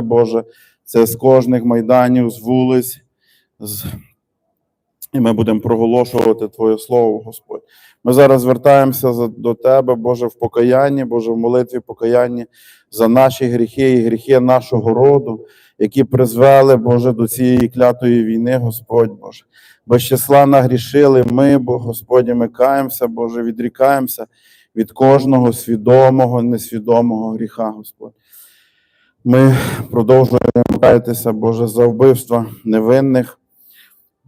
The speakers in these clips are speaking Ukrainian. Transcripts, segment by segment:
Боже, це з кожних майданів, з вулиць, з... і ми будемо проголошувати Твоє Слово, Господь. Ми зараз звертаємося до Тебе, Боже, в покаянні, Боже, в молитві покаянні за наші гріхи і гріхи нашого роду, які призвели, Боже, до цієї клятої війни, Господь Боже. Без числа нагрішили ми, бо Господі, ми каємося, Боже, відрікаємося від кожного свідомого, несвідомого гріха, Господь. Ми продовжуємо каятися, Боже, за вбивства невинних,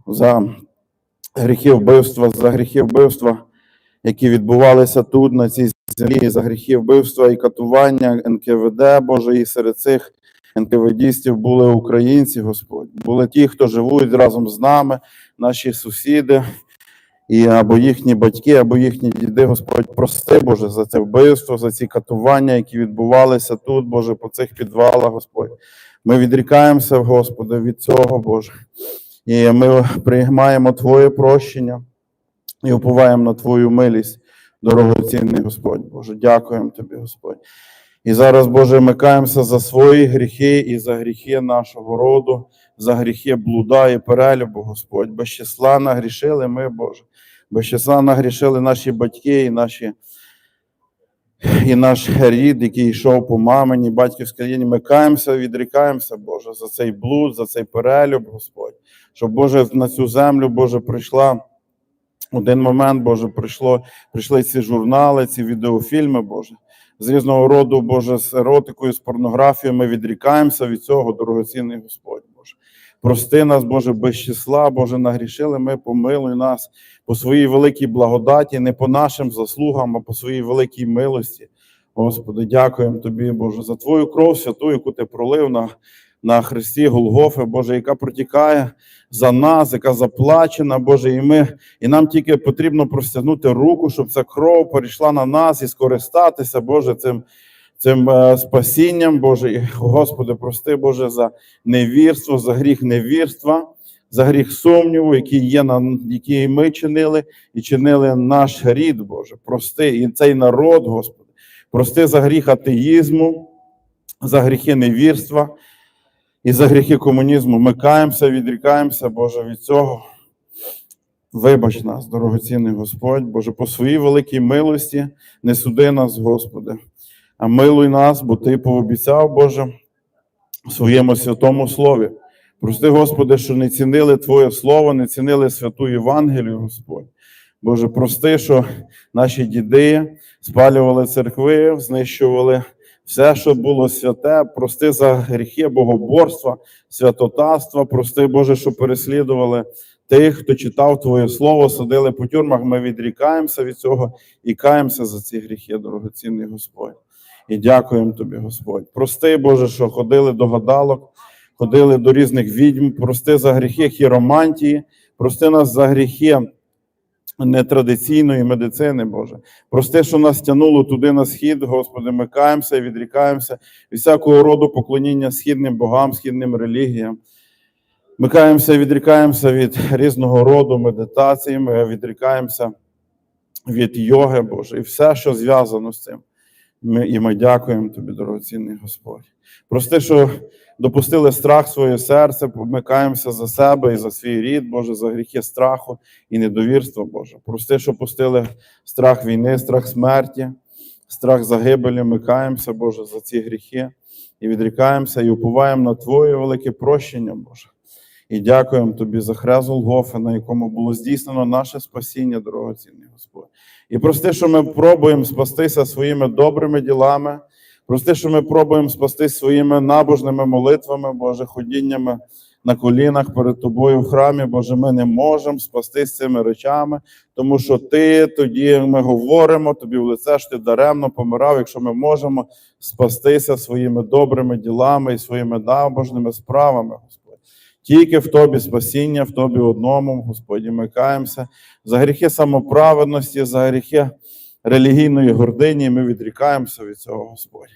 за гріхи вбивства, за гріхи вбивства, які відбувалися тут, на цій землі, за гріхи вбивства і катування НКВД, Боже, і серед цих НКВДістів були українці, Господь. Були ті, хто живуть разом з нами, наші сусіди, і або їхні батьки, або їхні діди, Господь, прости, Боже, за це вбивство, за ці катування, які відбувалися тут, Боже, по цих підвалах, Господь. Ми відрікаємося, Господи, від цього, Боже. І ми приймаємо Твоє прощення і уповаємо на Твою милість, дорогоцінний Господь. Боже, дякуємо Тобі, Господь. І зараз, Боже, ми каємося за свої гріхи і за гріхи нашого роду, за гріхи блуда і перелюбу, Господь. Без числа нагрішили ми, Боже. Без числа нагрішили наші батьки і наші. І наш рід, який йшов по мамині, батьківській лінії, ми каємося, відрікаємося, Боже, за цей блуд, за цей перелюб, Господь. Щоб, Боже, на цю землю, Боже, прийшла один момент, Боже, прийшло, прийшли ці журнали, ці відеофільми, Боже, з різного роду, Боже, з еротикою, з порнографією. Ми відрікаємося від цього, дорогоцінний Господь. Прости нас, Боже, без числа, Боже, нагрішили ми, помилуй нас по своїй великій благодаті, не по нашим заслугам, а по своїй великій милості. Господи, дякуємо Тобі, Боже, за Твою кров святу, яку Ти пролив на, на Христі Голгофи, Боже, яка протікає за нас, яка заплачена, Боже, і ми, і нам тільки потрібно простягнути руку, щоб ця кров перейшла на нас і скористатися, Боже, цим, цим е, спасінням, Боже. Господи, прости, Боже, за невірство, за гріх невірства, за гріх сумніву, який є на які ми чинили, і чинили наш рід, Боже. Прости, і цей народ, Господи. Прости за гріх атеїзму, за гріхи невірства і за гріхи комунізму. Ми каємося, відрікаємося, Боже, від цього. Вибач нас, дорогоцінний Господь, Боже, по своїй великій милості не суди нас, Господи, милуй нас, бо Ти пообіцяв, Боже, в своєму святому слові. Прости, Господи, що не цінили Твоє Слово, не цінили святу Євангелію, Господь. Боже, прости, що наші діди спалювали церкви, знищували все, що було святе. Прости за гріхи богоборства, святотатства. Прости, Боже, що переслідували тих, хто читав Твоє Слово, садили по тюрмах. Ми відрікаємося від цього і каємося за ці гріхи, дорогоцінний Господь. І дякуємо Тобі, Господь. Прости, Боже, що ходили до гадалок, ходили до різних відьм. Прости за гріхи хіромантії, прости нас за гріхи нетрадиційної медицини, Боже. Прости, що нас тянуло туди на схід, Господи, ми каємося і відрікаємося від всякого роду поклоніння східним богам, східним релігіям. Ми каємося і відрікаємося від різного роду медитацій, ми відрікаємося від йоги, Боже, і все, що зв'язано з цим. Ми, і ми дякуємо Тобі, дорогоцінний Господь. Прости, що допустили страх в своє серце, помикаємося за себе і за свій рід, Боже, за гріхи страху і недовірства, Боже. Прости, що пустили страх війни, страх смерті, страх загибелі. Ми каємося, Боже, за ці гріхи і відрікаємося і уповаємо на Твоє велике прощення, Боже. І дякуємо Тобі за хрест Голгофа, на якому було здійснено наше спасіння, дорогоцінний Господь. І прости, що ми пробуємо спастися своїми добрими ділами. Прости, що ми пробуємо спастись своїми набожними молитвами, Боже, ходіннями на колінах перед Тобою в храмі, Боже, ми не можемо спастись цими речами, тому що Ти тоді ми говоримо тобі в лице, що ти даремно помирав, якщо ми можемо спастися своїми добрими ділами і своїми набожними справами, Господь. Тільки в Тобі спасіння, в Тобі одному, Господі, ми каємося за гріхи самоправедності, за гріхи релігійної гордині, ми відрікаємося від цього, Господь.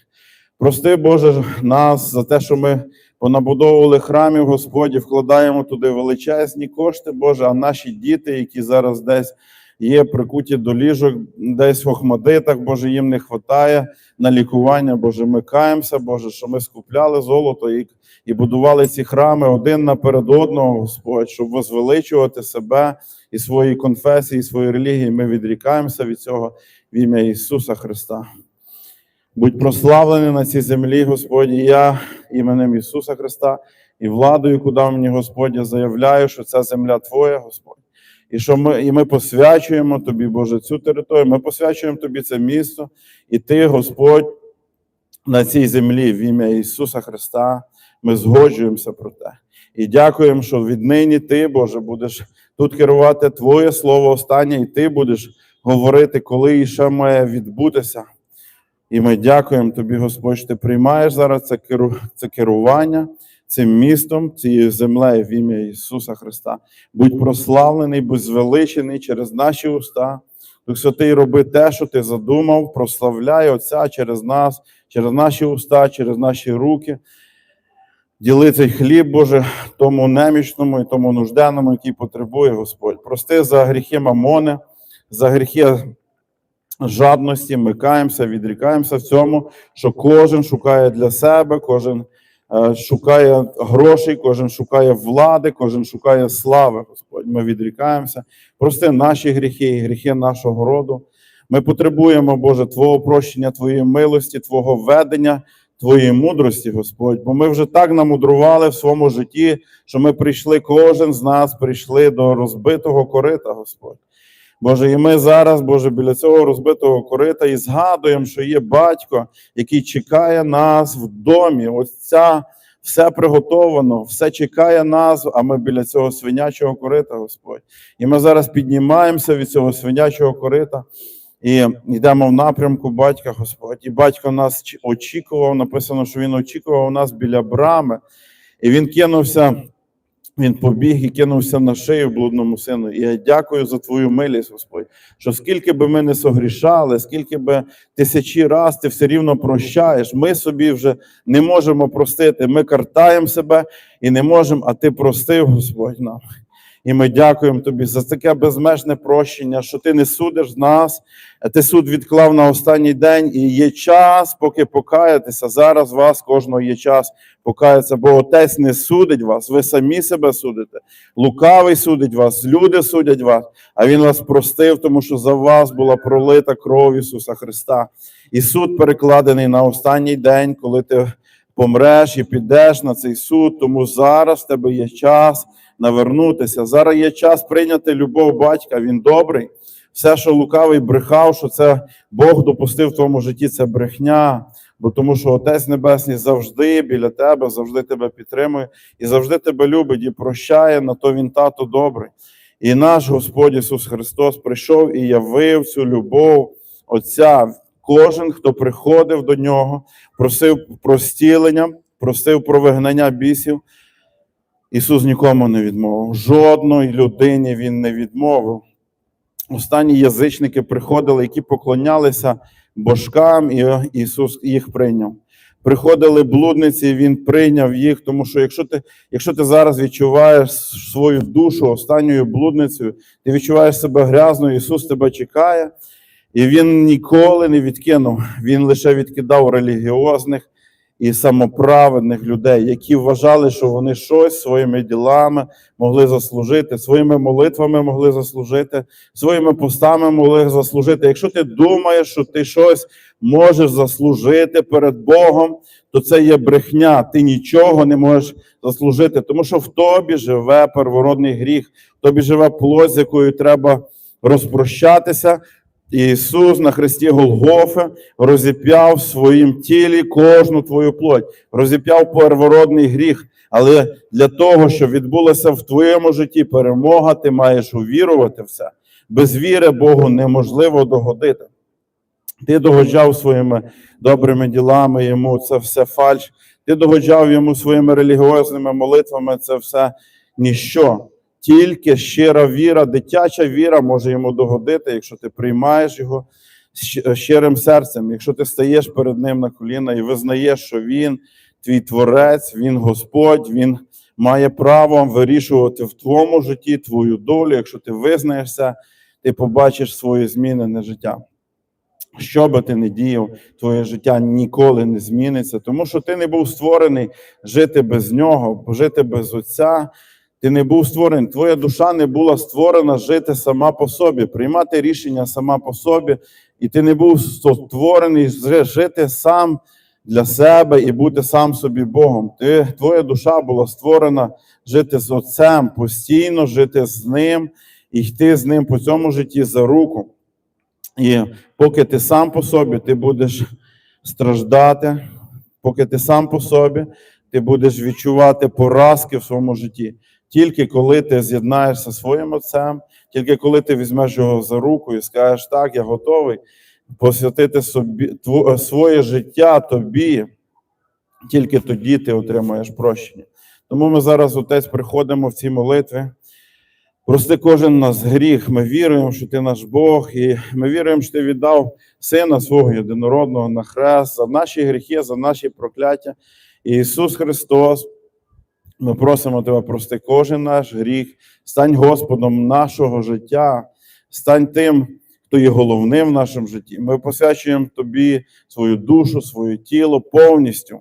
Прости, Боже, нас за те, що ми понабудовували храмів, Господі, вкладаємо туди величезні кошти, Боже, а наші діти, які зараз десь є прикуті до ліжок, десь в Охмадитах, Боже, їм не вистачає на лікування. Боже, ми каємося, Боже, що ми скупляли золото і, і будували ці храми один наперед одного, Господь, щоб возвеличувати себе і свої конфесії, і свої релігії. Ми відрікаємося від цього в ім'я Ісуса Христа. Будь прославлений на цій землі, Господь, і я іменем Ісуса Христа і владою, яку дав мені Господь, я заявляю, що ця земля Твоя, Господь. І що ми, і ми посвячуємо Тобі, Боже, цю територію, ми посвячуємо Тобі це місто, і Ти, Господь, на цій землі, в ім'я Ісуса Христа, ми згоджуємося про те. І дякуємо, що віднині Ти, Боже, будеш тут керувати Твоє Слово останнє, і Ти будеш говорити, коли і ще має відбутися. І ми дякуємо Тобі, Господь, що ти приймаєш зараз це, керування цим містом, цією землею в ім'я Ісуса Христа. Будь прославлений, будь звеличений через наші уста. Дух Святий, роби те, що ти задумав, прославляй Отця через нас, через наші уста, через наші руки. Діли цей хліб, Боже, тому немічному і тому нужденному, який потребує Господь. Прости за гріхи мамони, за гріхи жадності, ми каємося, відрікаємося в цьому, що кожен шукає для себе, кожен шукає грошей, кожен шукає влади, кожен шукає слави. Господь, ми відрікаємося. Прости наші гріхи і гріхи нашого роду. Ми потребуємо, Боже, Твого прощення, Твоєї милості, Твого ведення, Твоєї мудрості, Господь. Бо ми вже так намудрували в своєму житті, що ми прийшли, кожен з нас прийшли до розбитого корита, Господь. Боже, і ми зараз, Боже, біля цього розбитого корита і згадуємо, що є батько, який чекає нас в домі. Ось ця все приготовано, все чекає нас, а ми біля цього свинячого корита, Господь. І ми зараз піднімаємося від цього свинячого корита і йдемо в напрямку батька, Господь. І батько нас очікував. Написано, що він очікував нас біля брами, і він кинувся. Він побіг і кинувся на шию блудному сину. І я дякую за твою милість, Господь. Що скільки би ми не согрішали, скільки би тисячі раз ти все рівно прощаєш. Ми собі вже не можемо простити. Ми картаємо себе і не можемо, а ти простив, Господь нам. І ми дякуємо тобі за таке безмежне прощення, що ти не судиш нас, ти суд відклав на останній день, і є час, поки покаятися. Зараз вас кожного є час покаятися, бо Отець не судить вас, ви самі себе судите. Лукавий судить вас, люди судять вас, а Він вас простив, тому що за вас була пролита кров Ісуса Христа. І суд перекладений на останній день, коли ти помреш і підеш на цей суд. Тому зараз в тебе є час навернутися. Зараз є час прийняти любов батька. Він добрий. Все, що лукавий брехав, що це Бог допустив в твоєму житті, це брехня. Бо тому що Отець Небесний завжди біля тебе, завжди тебе підтримує і завжди тебе любить і прощає, на то він тато добрий. І наш Господь Ісус Христос прийшов і явив цю любов Отця. Кожен, хто приходив до нього, просив про зцілення, просив про вигнання бісів. Ісус нікому не відмовив. Жодної людині Він не відмовив. Останні язичники приходили, які поклонялися божкам, і Ісус їх прийняв. Приходили блудниці, і Він прийняв їх, тому що якщо ти, якщо ти зараз відчуваєш свою душу останньою блудницею, ти відчуваєш себе грязною, Ісус тебе чекає, і Він ніколи не відкинув. Він лише відкидав релігіозних і самоправедних людей, які вважали, що вони щось своїми ділами могли заслужити, своїми молитвами могли заслужити, своїми постами могли заслужити. Якщо ти думаєш, що ти щось можеш заслужити перед Богом, то це є брехня. Ти нічого не можеш заслужити, тому що в тобі живе первородний гріх, в тобі живе плоть, з якою треба розпрощатися. Ісус на хресті Голгофи розіп'яв в своїм тілі кожну твою плоть, розіп'яв первородний гріх. Але для того, щоб відбулося в твоєму житті перемога, ти маєш увірувати в це. Без віри Богу неможливо догодити. Ти догоджав своїми добрими ділами йому, це все фальш. Ти догоджав йому своїми релігіозними молитвами, це все ніщо. Тільки щира віра, дитяча віра може йому догодити, якщо ти приймаєш його щирим серцем, якщо ти стаєш перед ним на коліна і визнаєш, що він твій творець, він Господь, він має право вирішувати в твоєму житті твою долю. Якщо ти визнаєшся, ти побачиш своє змінене життя. Що би ти не діяв, твоє життя ніколи не зміниться, тому що ти не був створений жити без нього, жити без Отця. Ти не був створений, твоя душа не була створена жити сама по собі, приймати рішення сама по собі, і ти не був створений жити сам для себе і бути сам собі Богом. Ти, твоя душа була створена жити з Отцем, постійно жити з ним і йти з ним по цьому житті за руку. І поки ти сам по собі, ти будеш страждати, поки ти сам по собі, ти будеш відчувати поразки в своєму житті. Тільки коли ти з'єднаєшся зі своїм отцем, тільки коли ти візьмеш його за руку і скажеш, так, я готовий посвятити собі тво- своє життя тобі, тільки тоді ти отримаєш прощення. Тому ми зараз, отець, приходимо в ці молитви. Прости кожен нас гріх. Ми віруємо, що ти наш Бог, і ми віруємо, що ти віддав Сина свого єдинородного на хрест за наші гріхи, за наші прокляття. І Ісус Христос, ми просимо тебе, прости кожен наш гріх, стань Господом нашого життя, стань тим, хто є головним в нашому житті. Ми посвячуємо тобі свою душу, своє тіло повністю.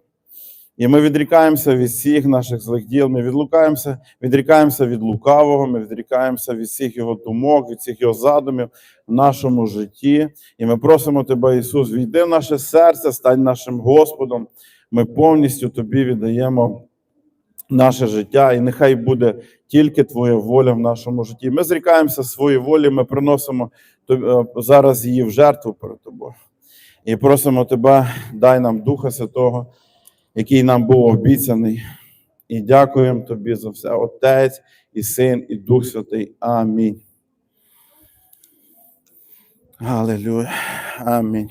І ми відрікаємося від всіх наших злих діл, ми відлукаємося, відрікаємося від лукавого, ми відрікаємося від всіх його думок, від всіх його задумів в нашому житті. І ми просимо тебе, Ісус, війди в наше серце, стань нашим Господом. Ми повністю тобі віддаємо наше життя, і нехай буде тільки Твоя воля в нашому житті. Ми зрікаємося своєї волі, ми приносимо е, зараз її в жертву перед тобою. І просимо тебе, дай нам Духа Святого, який нам був обіцяний. І дякуємо тобі за все, Отець і Син, і Дух Святий. Амінь. Аллилуйя. Амінь.